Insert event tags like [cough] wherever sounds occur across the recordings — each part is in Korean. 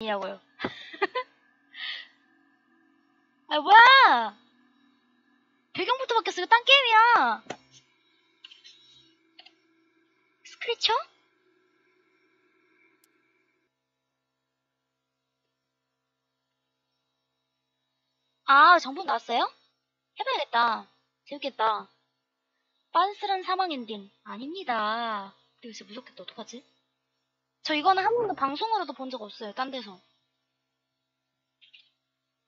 아니냐고요. [laughs] 아 뭐야? 배경부터 바뀌었어. 이거 딴 게임이야. 스크래쳐? 아, 정보 나왔어요? 해봐야겠다. 재밌겠다. 빤스런 사망 엔딩. 아닙니다. 근데 요새 무섭겠다. 어떡하지? 저 이거는 한 번도 방송으로도 본 적 없어요. 딴 데서.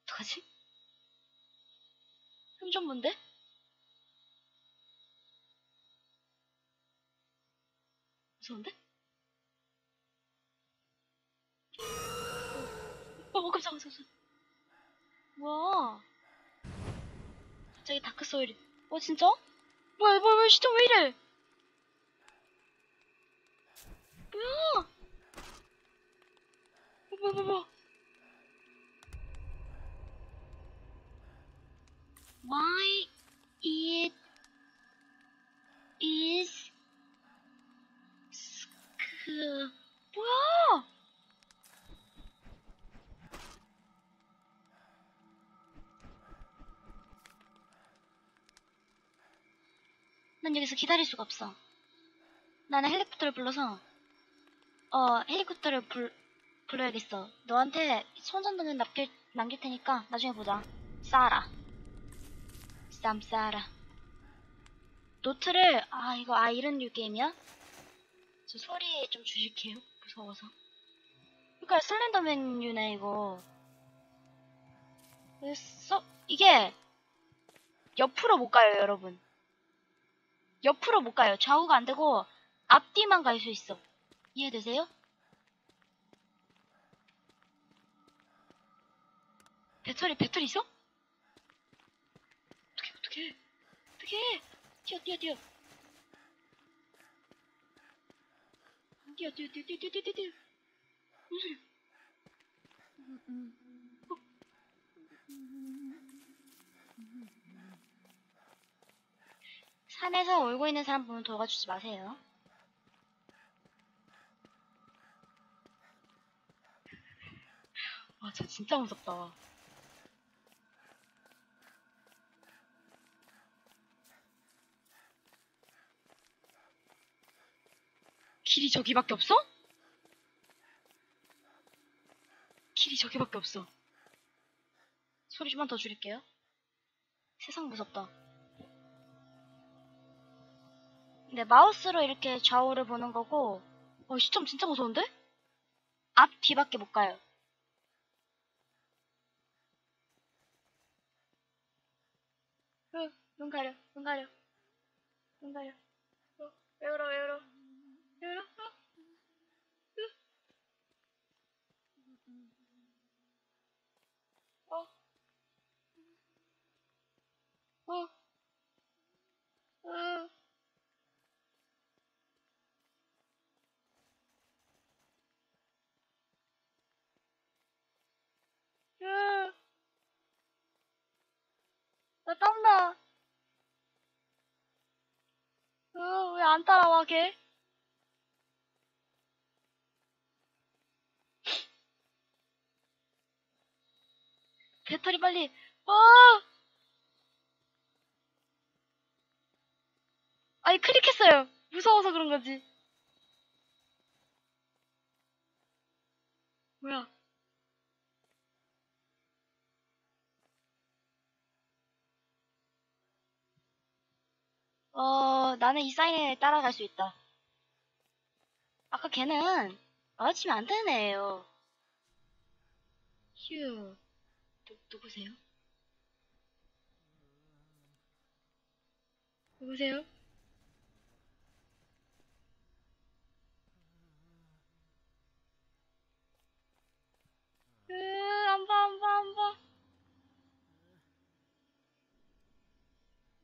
어떡하지? 흠전문데? 무서운데? 어, 어 깜짝아, 깜짝아. 뭐야? 갑자기 다크 소울이. 어, 진짜? 뭐야, 뭐야, 뭐야, 진짜 왜 이래? 뭐야? 뭐, 뭐, 뭐, 뭐. Why it is 그 뭐야? 난 여기서 기다릴 수가 없어. 나는 헬리콥터를 불러서 어 헬리콥터를 불 불러야겠어. 너한테 손전등을 남길 남길 테니까 나중에 보자. 싸라. 쌈 싸라. 노트를 아 이거 아 이런 류 게임이야? 저 소리 좀 줄일게요. 무서워서. 그러니까 슬렌더맨 류네 이거. 그래서 이게 옆으로 못 가요 여러분. 옆으로 못 가요. 좌우가 안 되고 앞뒤만 갈 수 있어. 이해되세요? 배터리 배터리 있어? 어떻게 어떻게 어떻게 뛰어 뛰어 뛰어 뛰어 뛰어 뛰어 뛰어 뛰어 뛰어 뛰어 무슨? 어? 산에서 울고 있는 사람 보면 도와주지 마세요. 와, 저 진짜 무섭다. 길이 저기밖에 없어? 길이 저기밖에 없어. 소리 좀만 더 줄일게요. 세상 무섭다. 네, 마우스로 이렇게 좌우를 보는 거고, 어, 시점 진짜 무서운데? 앞, 뒤밖에 못 가요. 어, 눈 가려, 눈 가려, 눈 가려. 어, 왜 울어, 왜 울어, 어, 어, 어. 으, 나 땀나. 으, 왜 안 따라와, 걔? 배터리 빨리, 어! 아니, 클릭했어요. 무서워서 그런 거지. 뭐야? 어, 나는 이 사인에 따라갈 수 있다. 아까 걔는 마주치면 안 되는 애예요. 휴, 누, 누구세요? 누구세요? 으, 안 봐, 안 봐, 안 봐.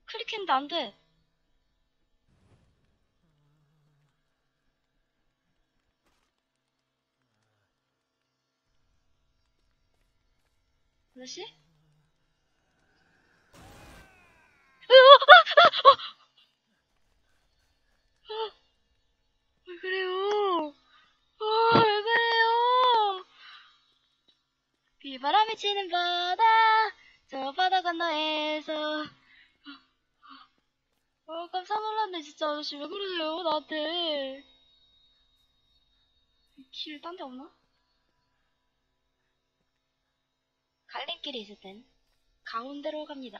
클릭했는데 안 돼. 아저씨? 으, 어, 아, 아. 왜 그래요? 아, 왜 그래요? 비바람이 치는 바다 저 바다 건너에서 어 깜짝 놀랐네 진짜 아저씨 왜 그러세요 나한테 길 딴 데 없나? 갈림길이 있을 땐 가운데로 갑니다.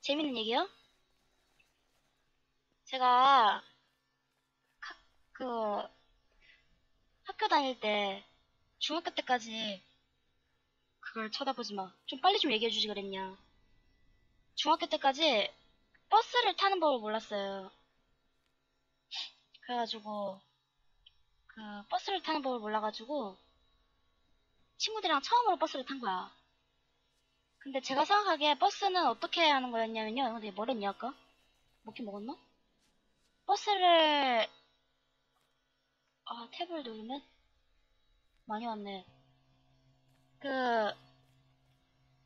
재밌는 얘기요? 제가 학, 그 학교 다닐 때 중학교 때까지 그걸 쳐다보지 마. 좀 빨리 좀 얘기해 주지 그랬냐. 중학교 때까지 버스를 타는 법을 몰랐어요. 그래가지고 그 버스를 타는 법을 몰라가지고 친구들이랑 처음으로 버스를 탄 거야. 근데 제가 생각하기에 버스는 어떻게 하는 거였냐면요. 근데 뭘 했냐 아까? 먹긴 먹었나? 버스를 아 탭을 누르면 많이 왔네. 그,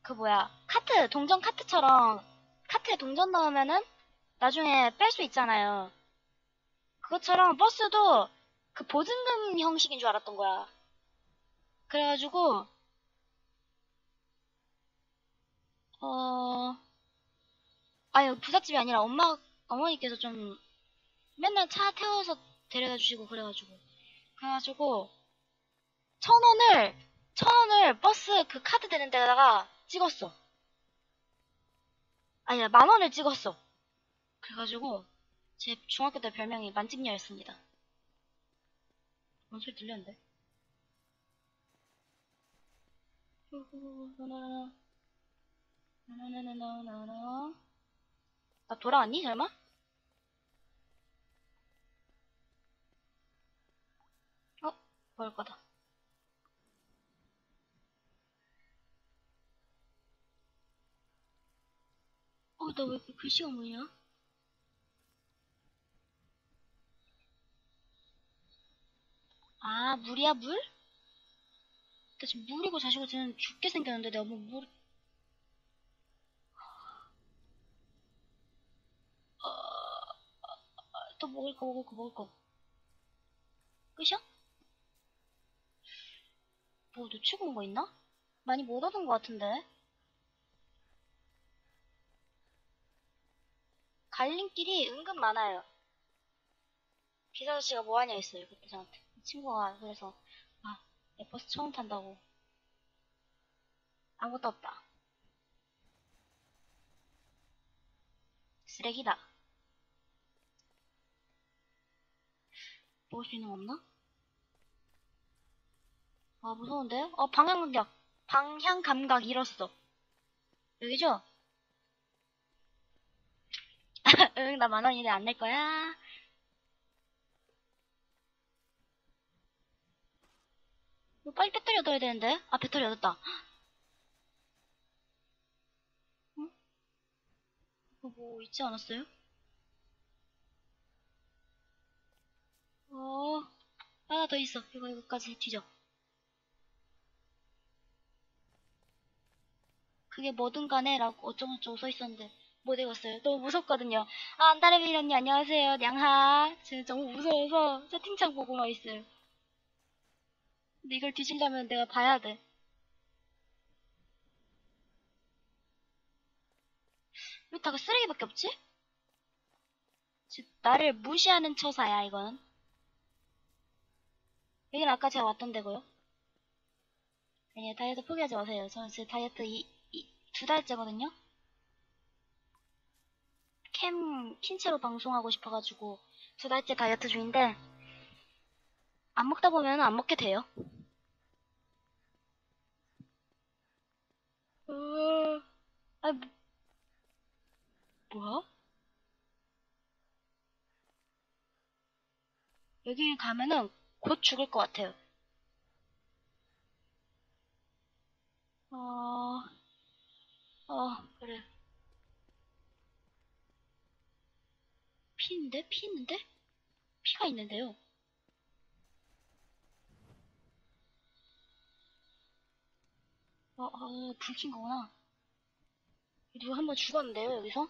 그 뭐야, 카트, 동전 카트처럼, 카트에 동전 넣으면은, 나중에 뺄 수 있잖아요. 그것처럼 버스도 그 보증금 형식인 줄 알았던 거야. 그래가지고, 어, 아니, 부잣집이 아니라 엄마, 어머니께서 좀 맨날 차 태워서 데려다 주시고 그래가지고. 그래가지고, 천 원을, 천 원을 버스 그 카드 되는 데다가 찍었어. 아니야, 만 원을 찍었어. 그래가지고, 제 중학교 때 별명이 만찍녀였습니다. 뭔 소리 들렸는데? 나나나나나나나. 나 돌아왔니, 설마? 어? 뭘 거다. 어, 나 왜 이렇게 글씨가 뭐냐? 아, 물이야, 물? 나 지금 물이고 자시고 지금 죽게 생겼는데 내가 뭐 물, 또 먹을 거, 먹을 거, 먹을 거. 끝이야? 뭐 놓치고 온 거 있나? 많이 못 얻은 거 같은데. 갈림길이 은근 많아요. 기사 아저씨가 뭐하냐 했어요, 그때 저한테. 친구가 그래서, 아, 내 버스 처음 탄다고. 아무것도 없다. 쓰레기다. 먹을 수 있는 거 없나? 아, 무서운데? 어, 방향 감각. 방향 감각 잃었어. 여기죠? [laughs] 응, 나 만 원인데 안 낼 거야. 뭐 빨리 배터리 얻어야 되는데? 아, 배터리 얻었다. [gasps] 응? 이거 뭐 있지 않았어요? 어, 하나 더 있어. 이거, 이거까지 뒤져. 그게 뭐든 간에 라고 어쩌고저쩌고 써 있었는데 못 읽었어요. 너무 무섭거든요. 아, 안다레비 언니 안녕하세요. 냥하. 지금 너무 무서워서 채팅창 보고만 있어요. 근데 이걸 뒤지려면 내가 봐야 돼. 왜 다가 쓰레기밖에 없지? 즉, 나를 무시하는 처사야, 이건. 여긴 아까 제가 왔던 데고요. 아니, 다이어트 포기하지 마세요. 저는 지금 다이어트 이, 이, 두 달째거든요? 캠, 킨체로 방송하고 싶어가지고, 두 달째 다이어트 중인데, 안 먹다 보면 안 먹게 돼요. 어, 아, 뭐, 뭐야? 여기 가면은 곧 죽을 것 같아요. 어, 어, 그래. 피인데? 피 있는데? 피가 있는데요. 어, 어, 불킨 거구나. 누가 한 번 죽었는데요, 여기서?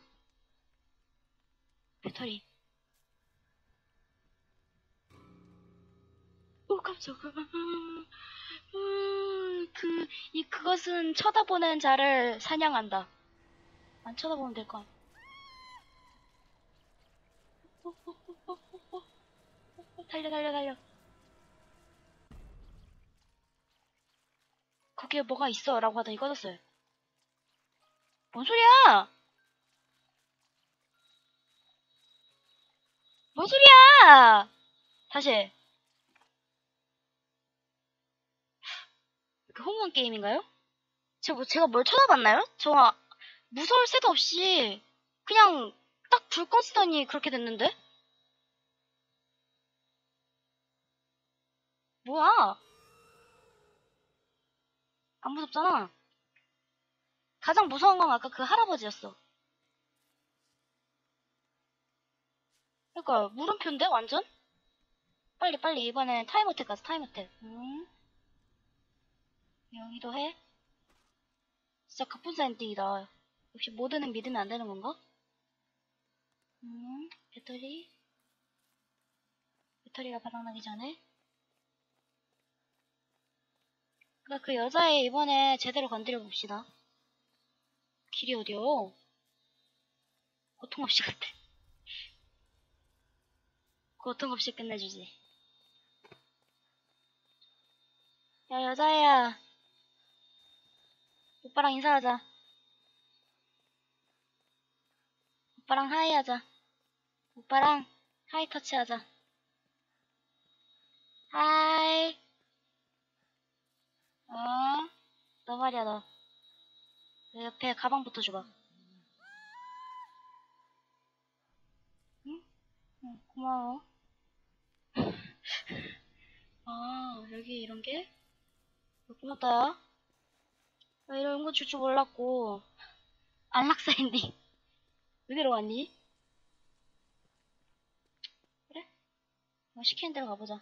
배터리. 깜짝아. 음, 그, 그, 이, 그것은 쳐다보는 자를 사냥한다. 안 쳐다보면 될 어. 달려, 달려, 달려. 거기에 뭐가 있어. 라고 하더니 꺼졌어요. 뭔 소리야! 뭔 소리야! 다시. 그 홍원 게임인가요? 제가, 뭐, 제가 뭘 쳐다봤나요? 저 아, 무서울 새도 없이 그냥 딱 불 꺼지더니 그렇게 됐는데? 뭐야? 안 무섭잖아. 가장 무서운 건 아까 그 할아버지였어. 그러니까 물음표인데 완전? 빨리 빨리 이번엔 타임어택 가자 타임어택. 음. 여기도 해? 진짜 갑분싸 엔딩이다. 역시 모드는 믿으면 안 되는 건가? 음, 배터리. 배터리가 바닥나기 전에. 그러니까 그 여자애 이번에 제대로 건드려 봅시다. 길이 어디요? 고통 없이 같아. 고통 없이 끝내주지. 야, 여자애야. 오빠랑 인사하자. 오빠랑 하이 하자. 오빠랑 하이 터치 하자. 하이. 어? 너 말이야, 너. 내 옆에 가방부터 줘봐. 응? 응, 고마워. [laughs] 아, 여기 이런 게? 고맙다, 야. 나 이런 거 줄 줄 몰랐고. 안락사 엔딩. 여기로 왔니? 그래? 뭐 시키는 대로 가보자.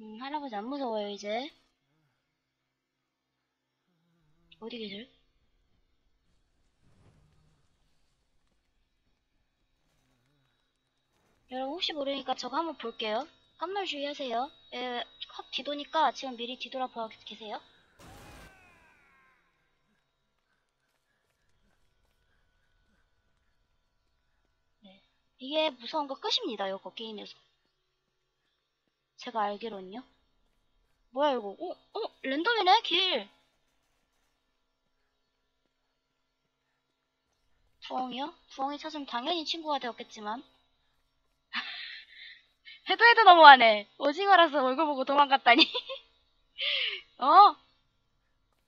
음, 할아버지 안 무서워요, 이제. 어디 계실? 여러분 혹시 모르니까 저거 한번 볼게요. 깜놀 주의하세요. 에, 확 뒤도니까 지금 미리 뒤돌아봐 계세요. 네. 이게 무서운 거 끝입니다, 이거 게임에서. 제가 알기로는요. 뭐야 이거? 어? 어? 랜덤이네 길. 부엉이요? 부엉이 찾으면 당연히 친구가 되었겠지만 해도 해도 너무하네. 오징어라서 얼굴 보고 도망갔다니. [laughs] 어?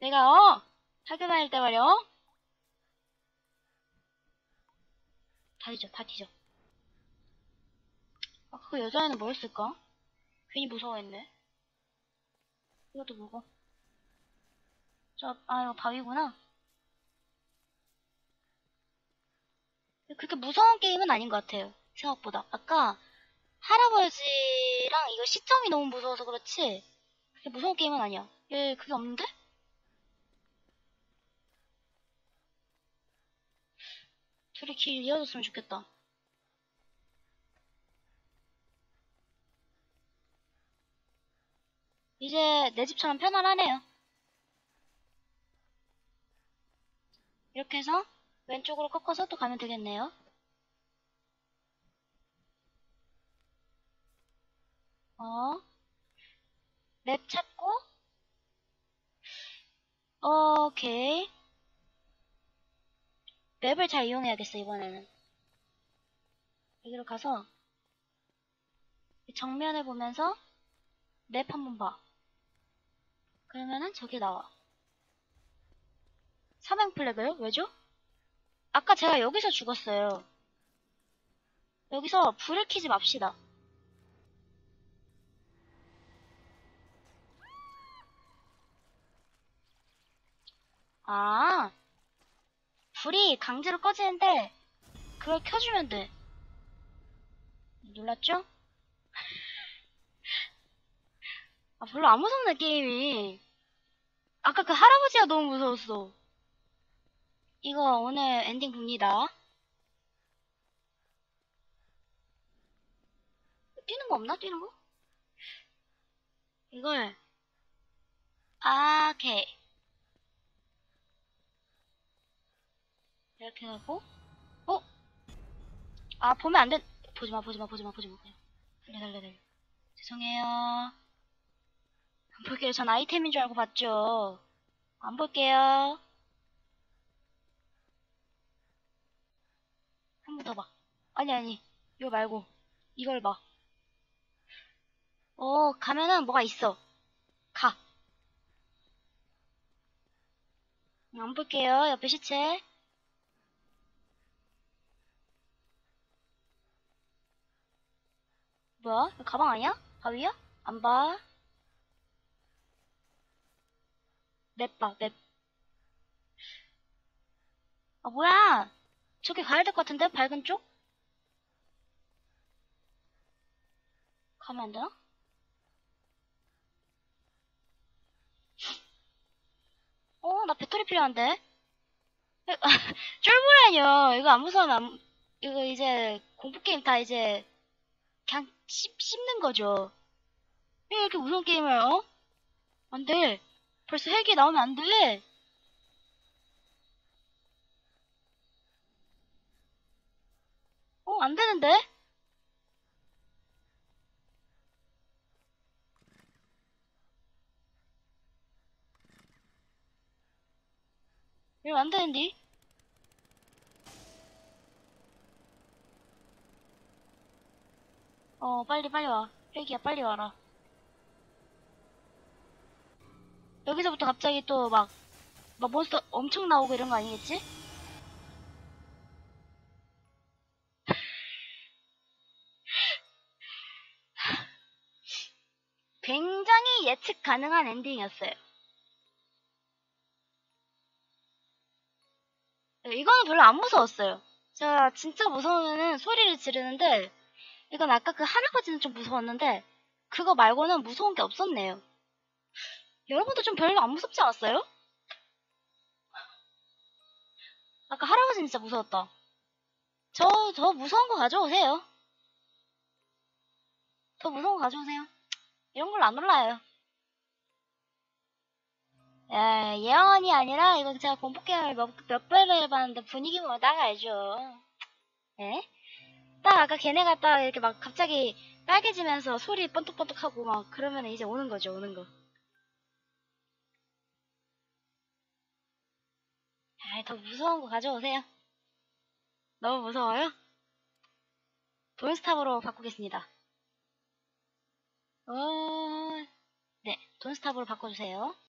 내가 어? 학교 다닐 때 말이야 어? 다 뒤져 다 뒤져. 아, 그 여자애는 뭐였을까? 괜히 무서워했네. 이것도 뭐고? 저, 아, 이거 바위구나. 그렇게 무서운 게임은 아닌 것 같아요. 생각보다. 아까 할아버지랑 이거 시점이 너무 무서워서 그렇지. 그렇게 무서운 게임은 아니야. 얘 그게 없는데? 둘이 길 이어졌으면 좋겠다. 이제 내 집처럼 편안하네요. 이렇게 해서 왼쪽으로 꺾어서 또 가면 되겠네요. 어, 맵 찾고, 오케이. 맵을 잘 이용해야겠어, 이번에는. 여기로 가서, 정면을 보면서 맵 한번 봐. 그러면은 저기 나와. 사맹 플래그요? 왜죠? 아까 제가 여기서 죽었어요. 여기서 불을 켜지 맙시다. 아, 불이 강제로 꺼지는데 그걸 켜주면 돼. 놀랐죠? 아, 별로 안 무섭네, 게임이. 아까 그 할아버지가 너무 무서웠어. 이거 오늘 엔딩 봅니다. 뛰는 거 없나? 뛰는 거? 이걸 아, 오케이. 이렇게 하고 어? 아, 보면 안 돼. 보지 마, 보지 마, 보지 마, 보지 마. 그냥. 달려, 달려, 달려. 죄송해요. 안 볼게요. 전 아이템인 줄 알고 봤죠. 안 볼게요. 한 번 더 봐. 아니, 아니. 이거 말고. 이걸 봐. 어, 가면은 뭐가 있어. 가. 안 볼게요. 옆에 시체. 뭐야? 가방 아니야? 가위야? 안 봐. 맵 봐, 맵. 아, 뭐야? 저기 가야 될 것 같은데? 밝은 쪽? 가면 안 되나? 어, 나 배터리 필요한데? [laughs] 쫄보라뇨. 이거 안 안, 이거 이제 공포게임 다 이제 그냥 씹, 씹는 거죠. 왜 이렇게 무서운 게임을, 어? 안 돼. 벌써 헬기 나오면 안 돼. 어, 안 되는데? 이거 안 되는데? 어, 빨리, 빨리 와. 헬기야, 빨리 와라. 여기서부터 갑자기 또 막, 막 몬스터 엄청 나오고 이런 거 아니겠지? [laughs] 굉장히 예측 가능한 엔딩이었어요. 이거는 별로 안 무서웠어요. 제가 진짜 무서우면은 소리를 지르는데, 이건 아까 그 할아버지는 좀 무서웠는데, 그거 말고는 무서운 게 없었네요. 여러분도 좀 별로 안 무섭지 않았어요? 아까 할아버지는 진짜 무서웠다. 저, 더 무서운 거 가져오세요. 더 무서운 거 가져오세요. 이런 걸로 안 올라요. 에, 예언이 아니라, 이거 제가 공포게임을 몇, 몇 배를 해봤는데 분위기 보면 딱 알죠. 에? 딱 아까 걔네가 딱 이렇게 막 갑자기 빨개지면서 소리 번뜩번뜩하고 막 그러면 이제 오는 거죠, 오는 거. 아이, 더 무서운 거 가져오세요. 너무 무서워요? 돈스탑으로 바꾸겠습니다. 어, 네, 돈스탑으로 바꿔주세요.